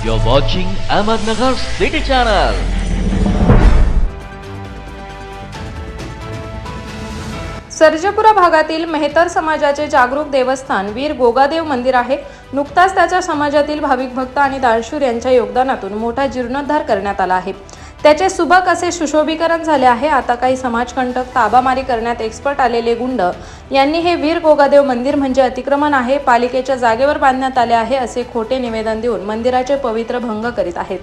You're watching Ahmednagar City Channel. सर्जपुरा भागातील मेहतर समाजाचे जागरूक देवस्थान वीर गोगादेव मंदिर आहे नुकताच त्याच्या समाजातील भाविक भक्त आणि दानशूर यांच्या योगदानातून मोठा जीर्णोद्धार करण्यात आला आहे त्याचे सुबक असे सुशोभीकरण झाले आहे. आता काही समाजकंटक ताबामारी करण्यात एक्सपर्ट आलेले गुंड यांनी हे वीर गोगादेव मंदिर म्हणजे अतिक्रमण आहे पालिकेच्या जागेवर बांधण्यात आले आहे असे खोटे निवेदन देऊन मंदिराचे पवित्र भंग करीत आहेत.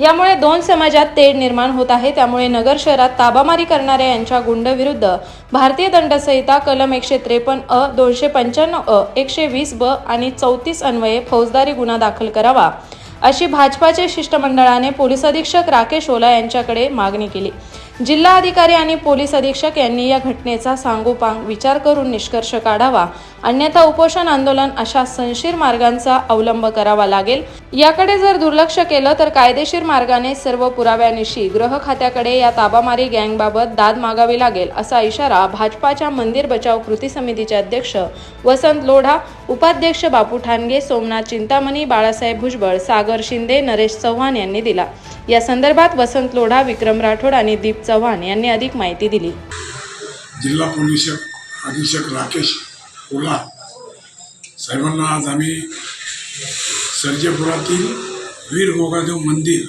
यामुळे दोन समाजात तेढ निर्माण होत आहे. त्यामुळे नगर शहरात ताबामारी करणाऱ्या यांच्या गुंडविरुद्ध भारतीय दंडसंहिता कलम एकशे त्रेपन्न अ दोनशे पंच्याण्णव अ एकशे वीस ब आणि चौतीस अन्वये फौजदारी गुन्हा दाखल करावा. अशी भाजपाचे शिष्टमंडळाने पोलीस अधीक्षक राकेश ओला यांच्याकडे मागणी केली. जिल्हा अधिकारी आणि पोलीस अधीक्षक यांनी या घटनेचा सांगोपांग विचार करून निष्कर्ष काढावा. अन्यथा उपोषण आंदोलन अशा संशीर मार्गांचा अवलंब करावा लागेल. याकडे जर दुर्लक्ष केलं तर कायदेशीर मार्गाने सर्व पुराव्यानिशी गृह खात्याकडे या ताबामारी गँगबाबत दाद मागावी लागेल असा इशारा भाजपाच्या मंदिर बचाव कृती समितीचे अध्यक्ष वसंत लोढा उपाध्यक्ष बापू ठाणगे सोमनाथ चिंतामणी बाळासाहेब भुजबळ सागर शिंदे नरेश चव्हाण यांनी दिला. या संदर्भात वसंत लोढा विक्रम राठोड आणि दीप चव्हाण यांनी अधिक माहिती दिली. जिल्हा पोलीस अधीक्षक राकेश ओला साहेबांना आज आम्ही सर्जेपुरातील वीर गोगादेव मंदिर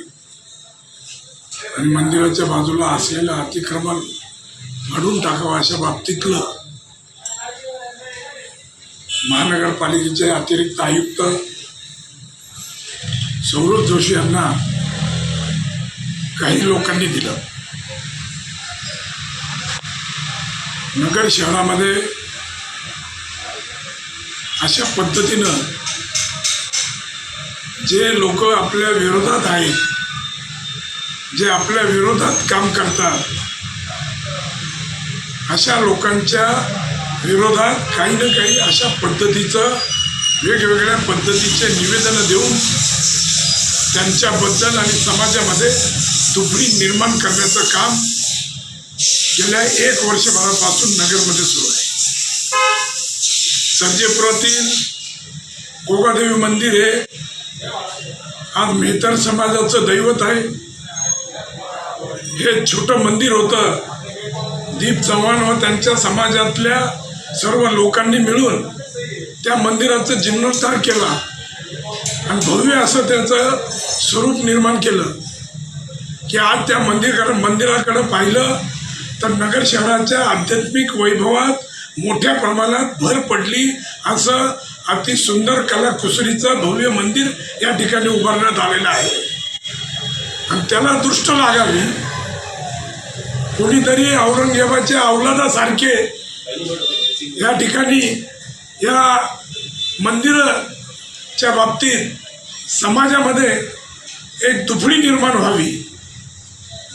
आणि मंदिराच्या बाजूला असलेलं अतिक्रमण काढून टाकावं अशा बाबतीतलं महानगरपालिकेचे अतिरिक्त आयुक्त सौरभ जोशी यांना काही लोकांनी दिलं. नगर शहरामध्ये अशा पद्धतीनं जे लोक आपल्या विरोधात आहेत जे आपल्या विरोधात काम करतात अशा लोकांच्या विरोधात काही ना काही अशा पद्धतीचं वेगवेगळ्या पद्धतीचे निवेदनं देऊन त्यांच्याबद्दल आणि समाजामध्ये दुबळी निर्माण करण्याचं काम गेल्या एक वर्षभरापासून नगरमध्ये सुरू आहे. सर्जेपुरातील गोगादेवी मंदिर हे आज मेहतर समाजाचं दैवत आहे. हे छोटं मंदिर होतं. दीप चव्हाण व त्यांच्या समाजातल्या सर्व लोकांनी मिळून त्या मंदिराचं जीर्णोद्धार केला. आणि भव्य असं त्याचं स्वरूप निर्माण केलं. की आज त्या मंदिर मंदिराकडं पाहिलं तर नगर शहराच्या आध्यात्मिक वैभवात मोठ्या प्रमाणात भर पडली. असं अति सुंदर कलाकुसरीचं भव्य मंदिर या ठिकाणी उभारण्यात आलेलं आहे. आणि त्याला दृष्ट लागावी. कोणीतरी औरंगजेबाच्या अवलादासारखे या ठिकाणी या मंदिराच्या बाबतीत समाजामध्ये एक दुफळी निर्माण व्हावी.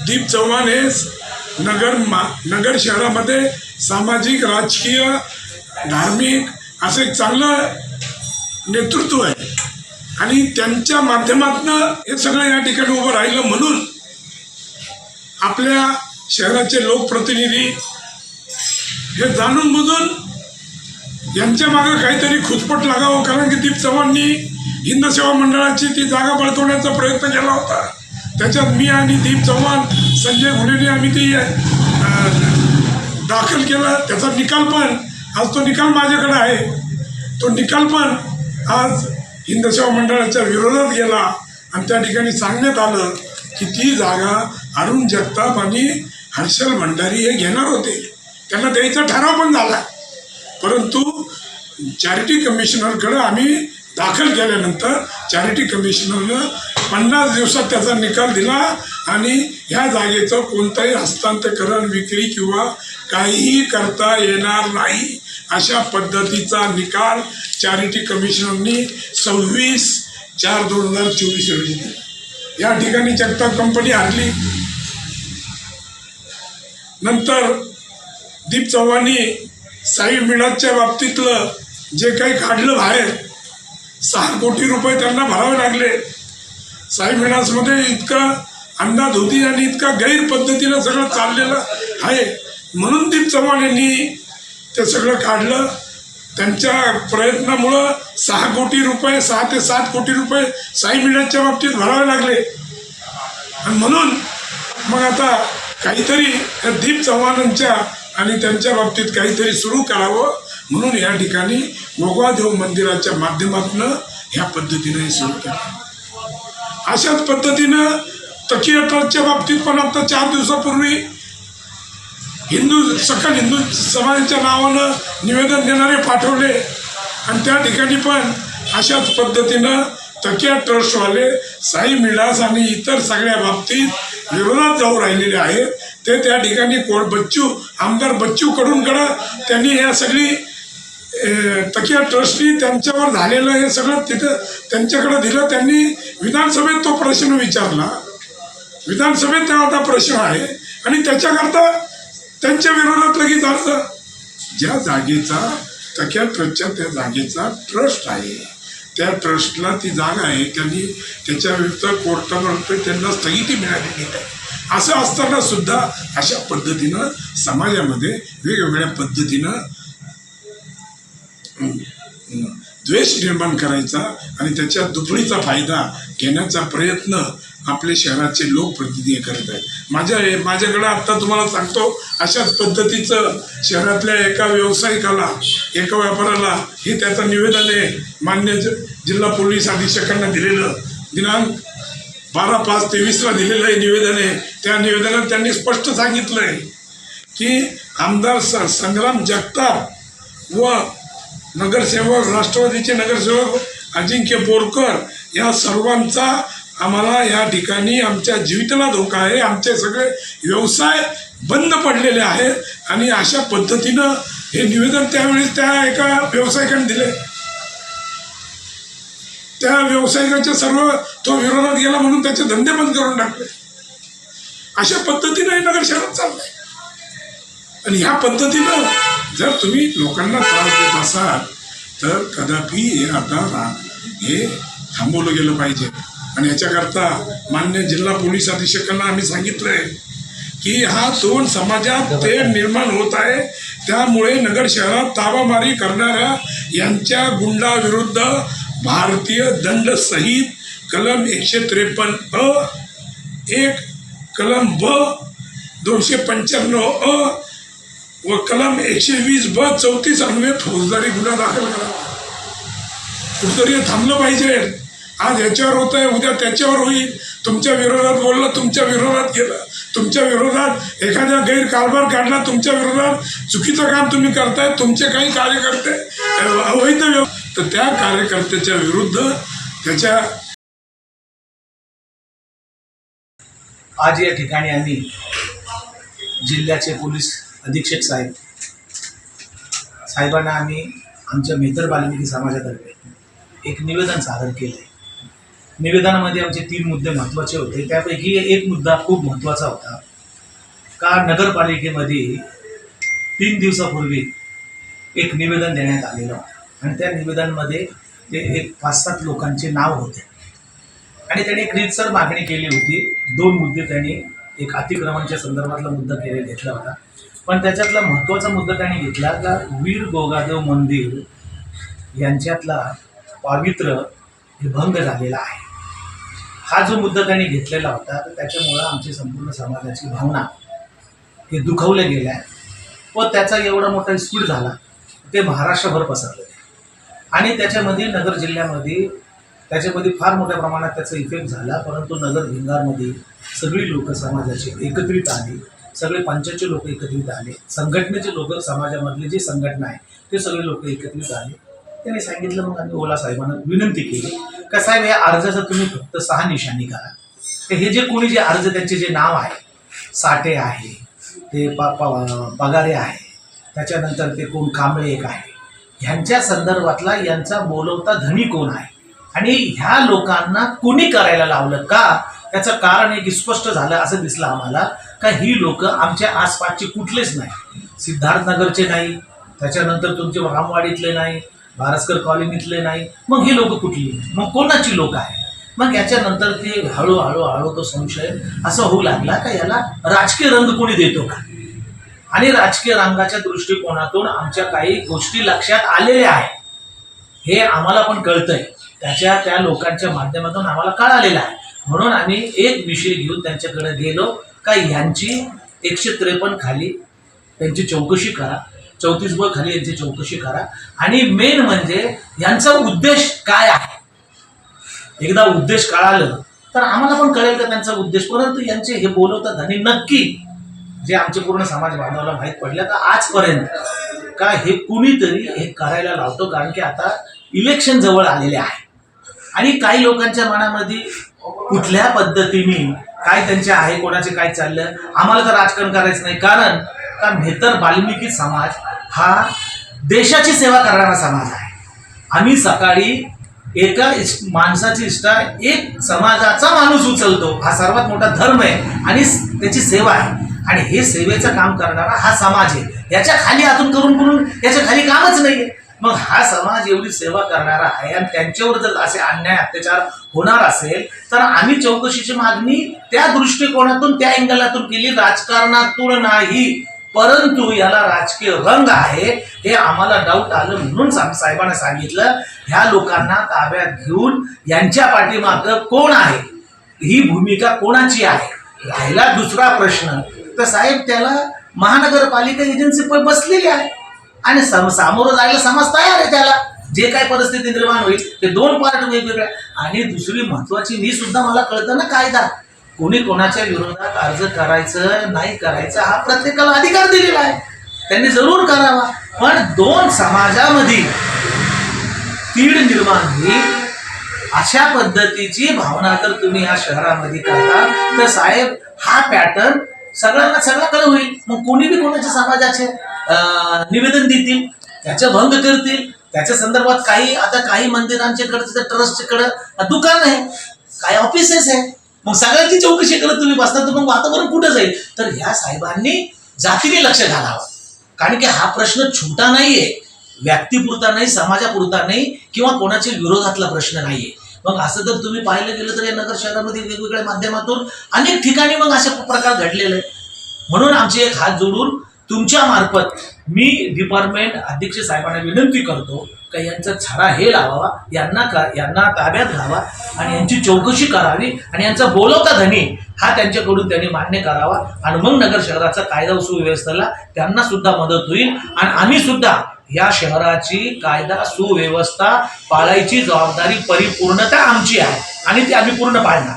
दीप चव्हाण हे नगर मा नगर शहरामध्ये सामाजिक राजकीय धार्मिक असं एक चांगलं नेतृत्व आहे. आणि त्यांच्या माध्यमातनं हे सगळं या ठिकाणी उभं राहिलं म्हणून आपल्या शहराचे लोकप्रतिनिधी हे जाणून बुजून यांच्या मागं काहीतरी खुचपट लागावं कारण की दीप चव्हाणनी हिंद सेवा मंडळाची ती जागा बळकवण्याचा प्रयत्न केला होता. त्याच्यात मी आणि दीप चव्हाण संजय घुलेने आम्ही ते दाखल केला त्याचा निकाल पण आज तो निकाल माझ्याकडे आहे. तो निकाल पण आज हिंद सेवा मंडळाच्या विरोधात गेला आणि त्या ठिकाणी सांगण्यात आलं की ती जागा अरुण जगताप आणि हर्षल भंडारी हे घेणार होते. त्यांना द्यायचा ठराव पण झाला. परंतु चॅरिटी कमिशनरकडं आम्ही दाखल केल्यानंतर चॅरिटी कमिशनरनं पन्नास दिवसात त्याचा निकाल दिला आणि ह्या जागेचं कोणतंही हस्तांतरण विक्री किंवा काहीही करता येणार नाही अशा पद्धतीचा निकाल चॅरिटी कमिशनरनी सव्वीस चार दोन हजार चोवीस रोजी दिला. या ठिकाणी जगताप कंपनी हरली. नंतर दीप चव्हाणी साई मिळाच्या बाबतीतलं जे काही काढलं बाहेर सहा कोटी रुपये त्यांना भरावे लागले. साई फिनान्समध्ये इतका अंदाज होती आणि इतका गैर पद्धतीनं सगळं चाललेलं आहे. म्हणून दीप चव्हाण यांनी ते सगळं काढलं. त्यांच्या प्रयत्नामुळं सहा कोटी रुपये सहा ते सात कोटी रुपये साई मिळाच्या बाबतीत भरावे लागले. आणि म्हणून मग आता काहीतरी दीप चव्हाणांच्या आणि त्यांच्या बाबतीत काहीतरी सुरू करावं. म्हणून या ठिकाणी गोगादेव मंदिराच्या माध्यमातून ह्या पद्धतीने हे सुरू केलं. अशाच पद्धतीनं तकीय ट्रस्टच्या बाबतीत पण आता चार दिवसापूर्वी हिंदू सकल हिंदू समाजाच्या नावानं निवेदन देणारे पाठवले. आणि त्या ठिकाणी पण अशाच पद्धतीनं तकिया ट्रस्टवाले साई मिलास आणि इतर सगळ्या बाबतीत विरोधात जाऊ राहिलेले आहेत. ते त्या ठिकाणी कोण बच्चू आमदार बच्चू कडूनकडं त्यांनी या सगळी तकिया ट्रस्टनी त्यांच्यावर झालेलं हे सगळं तिथं त्यांच्याकडे दिलं. त्यांनी विधानसभेत तो प्रश्न विचारला. विधानसभेत त्या आता प्रश्न आहे. आणि त्याच्याकरता त्यांच्या विरोधात लगेच अर्ज ज्या जागेचा तक्या ट्रस्टच्या त्या जागेचा ट्रस्ट आहे. त्या ट्रस्टला ती जागा आहे. त्यांनी त्याच्या विरुद्ध कोर्टामार्फत त्यांना स्थगिती मिळालेली आहे असं असताना सुद्धा अशा पद्धतीनं समाजामध्ये वेगवेगळ्या पद्धतीनं द्वेष निर्माण करायचा आणि त्याच्या दुपडीचा फायदा घेण्याचा प्रयत्न आपले शहराचे लोकप्रतिनिधी करत आहेत. माझ्या माझ्याकडे आत्ता तुम्हाला सांगतो अशाच पद्धतीचं शहरातल्या एका व्यावसायिकाला एका व्यापाराला हे त्याचं निवेदन आहे. मान्य जिल्हा पोलीस अधीक्षकांना दिलेलं. दिनांक बारा पाच तेवीसला दिलेलं हे निवेदन आहे. त्या निवेदनात त्यांनी स्पष्ट सांगितलं आहे की आमदार स संग्राम जगताप व नगरसेवक राष्ट्रवादीचे नगरसेवक अजिंक्य बोरकर या सर्वांचा आम्हाला या ठिकाणी आमच्या जीवितला धोका आहे. आमचे सगळे व्यवसाय बंद पडलेले आहेत आणि अशा पद्धतीनं हे निवेदन त्यावेळेस त्या एका व्यावसायिकाने दिले. त्या व्यावसायिकाच्या सर्व तो विरोधात गेला म्हणून त्याचे धंदे बंद करून टाकले. अशा पद्धतीनं हे नगर शहरात चाललंय. आणि ह्या पद्धतीनं जर तुम्ही लोकांना त्रास देत असाल तर कदापि हे आता रा हे थांबवलं गेलं पाहिजे. आणि याच्याकरता मान्य जिल्हा पोलीस अधीक्षकांना आम्ही सांगितलं आहे की हा दोन समाजात ते निर्माण होत आहे. त्यामुळे नगर शहरात ताबामारी करणाऱ्या यांच्या गुंडाविरुद्ध भारतीय दंड सहित कलम एकशे त्रेपन्न अ एक कलम ब दोनशे पंच्याण्णव अ व कलम एकशे वीस ब चौतीस अन्वये फौजदारी गुन्हा दाखल करा. कुठतरी थांबलं पाहिजे. आज याच्यावर होत आहे उद्या त्याच्यावर होईल. तुमच्या विरोधात बोललं तुमच्या विरोधात गेलं. तुमच्या विरोधात एखाद्या गैरकारभार काढला तुमच्या विरोधात चुकीचं काम तुम्ही करताय तुमचे काही कार्यकर्ते अवैध तर त्या कार्यकर्त्याच्या विरुद्ध त्याच्या आज या ठिकाणी आम्ही जिल्ह्याचे पोलीस अधीक्षक साहेब. साहेबांना आम्ही आमच्या मेतर बाल्मिकी समाजातर्फे एक निवेदन सादर केलं आहे निवेदनामध्ये आमचे तीन मुद्दे महत्त्वाचे होते. त्यापैकी एक मुद्दा खूप महत्त्वाचा होता. का नगरपालिकेमध्ये तीन दिवसापूर्वी एक निवेदन देण्यात आलेलं होतं. आणि त्या निवेदनामध्ये ते एक पाच सात लोकांचे नाव होते. आणि त्यांनी एक रीतसर मागणी केली होती. दोन मुद्दे त्यांनी एक अतिक्रमणच्या संदर्भातला मुद्दा केले घेतला होता. पण त्याच्यातला महत्त्वाचा मुद्दा त्यांनी घेतला का वीर गोगादेव मंदिर यांच्यातला पावित्र्य हे भंग झालेला आहे. हा जो मुद्दा त्यांनी घेतलेला होता तर त्याच्यामुळं आमची संपूर्ण समाजाची भावना हे दुखवल्या गेल्या व त्याचा एवढा मोठा स्पीड झाला ते महाराष्ट्रभर पसरले. आणि त्याच्यामध्ये नगर जिल्ह्यामध्ये त्याच्यामध्ये फार मोठ्या प्रमाणात त्याचा इफेक्ट झाला परंतु नगर भिंगारमध्ये सगळी लोक समाजाचे एकत्रित आली. सगळे पंचायतचे लोक एकत्रित आले. संघटनेचे लोक समाजामधले जे संघटना आहे ते सगळे लोक एकत्रित आले. त्यांनी सांगितलं मग आम्ही ओला साहेबांना विनंती केली का साहेब या अर्जाचं तुम्ही फक्त सहा निशाणी करा. तर हे जे कोणी जे अर्ज त्यांचे जे नाव आहे साठे आहे ते प पगारे आहे त्याच्यानंतर ते कोण कांबळे एक आहे ह्यांच्या संदर्भातला यांचा बोलवता धनी कोण आहे? आणि ह्या लोकांना कोणी करायला लावलं का? त्याचं कारण एक स्पष्ट झालं असं दिसलं आम्हाला का ही लोक आमच्या आसपासचे कुठलेच नाही. सिद्धार्थनगरचे नाही त्याच्यानंतर तुमचे रामवाडीतले नाही भारस्कर कॉलनीतले नाही मग ही लोक कुठली? मग कोणाची लोक आहे मग याच्यानंतर ते हळूहळू हळू तो संशय असं होऊ लागला का याला राजकीय रंग कोणी देतो का? आणि राजकीय रंगाच्या दृष्टिकोनातून आमच्या काही गोष्टी लक्षात आलेल्या आहेत. हे आम्हाला पण कळतंय. त्याच्या त्या लोकांच्या माध्यमातून आम्हाला कळालेलं आहे. म्हणून आम्ही एक विषय घेऊन त्यांच्याकडे गेलो. का यांची एकशे त्रेपन्न खाली त्यांची चौकशी करा. चौतीस ब खाली यांची चौकशी करा. आणि मेन म्हणजे यांचा उद्देश काय आहे? एकदा उद्देश कळालं तर आम्हाला पण कळेल का त्यांचा उद्देश? परंतु यांचे हे बोलवतात आणि नक्की जे आमचे पूर्ण समाज बांधवाला माहीत पडलं का आजपर्यंत का हे कुणीतरी हे करायला लावतो? कारण की आता इलेक्शन जवळ आलेले आहे. आणि काही लोकांच्या मनामध्ये कुठल्या पद्धतीने काय त्यांचे आहे कोणाचे काय चाललं आम्हाला तर राजकारण करायचं नाही. कारण का भेतर वाल्मिकी समाज हा देशाची सेवा करणारा समाज आहे. आम्ही सकाळी एका माणसाची इष्टा एक समाजाचा माणूस उचलतो. हा सर्वात मोठा धर्म आहे आणि त्याची सेवा आहे. आणि हे सेवेचं काम करणारा हा समाज आहे. याच्या खाली अजून करून करून याच्या खाली कामच नाहीये. मग हा समाज एवढी सेवा करणारा आहे आणि त्यांच्यावर जर असे अन्याय अत्याचार होणार असेल तर आम्ही चौकशीची मागणी त्या दृष्टिकोनातून त्या अँगलातून केली. राजकारणातून नाही परंतु याला राजकीय रंग आहे हे आम्हाला डाऊट आलं म्हणून साहेबांना सांगितलं. ह्या लोकांना ताब्यात घेऊन यांच्या पाठीमागं कोण आहे? ही भूमिका कोणाची आहे? राहिला दुसरा प्रश्न. तर साहेब त्याला महानगरपालिका एजन्सी पण बसलेली आहे. आणि सम सामोरं जायला समाज तयार आहे त्याला. जे काय परिस्थिती निर्माण होईल ते दोन पार्ट वेगवेगळ्या आणि दुसरी महत्वाची मी सुद्धा मला कळतं ना कायदा. कोणी कोणाच्या विरोधात अर्ज करायचं नाही करायचं हा प्रत्येकाला अधिकार दिलेला आहे. त्यांनी जरूर करावा. पण दोन समाजामध्ये तीड निर्माण होईल अशा पद्धतीची भावना जर तुम्ही या शहरामध्ये करता तर साहेब हा पॅटर्न सगळ्यांना सगळ्याकडे होईल. मग कोणी बी कोणाच्या समाजाचे? निवेदन देतील त्याचा भंग करतील. त्याच्या संदर्भात काही आता काही मंदिरांच्याकडे ट्रस्टकडे दुकान आहे. काही ऑफिसेस आहे. मग सगळ्यांची चौकशी करत तुम्ही बसता तर मग वातावरण कुठं जाईल? तर ह्या साहेबांनी जातीने लक्ष घालावं. कारण की हा प्रश्न छोटा नाहीये. व्यक्तीपुरता नाही समाजापुरता नाही किंवा कोणाच्या विरोधातला प्रश्न नाहीये. मग असं जर तुम्ही पाहिलं गेलं तर या नगर शहरामध्ये वेगवेगळ्या माध्यमातून अनेक ठिकाणी मग असे प्रकार घडलेले आहे म्हणून आमचे एक हात जोडून तुमच्या मार्फत मी डिपार्टमेंट अध्यक्ष साहेबांना विनंती करतो का यांचा छडा हे लावावा यांना का यांना ताब्यात घ्यावा आणि यांची चौकशी करावी आणि यांचा बोलवता धनी हा त्यांच्याकडून त्यांनी मान्य करावा. आणि मग नगर शहराचा कायदा सुव्यवस्थेला त्यांना सुद्धा मदत होईल आणि आम्ही सुद्धा या शहराची कायदा सुव्यवस्था पाळायची जबाबदारी परिपूर्णता आमची आहे आणि ती आम्ही पूर्ण पाळणार.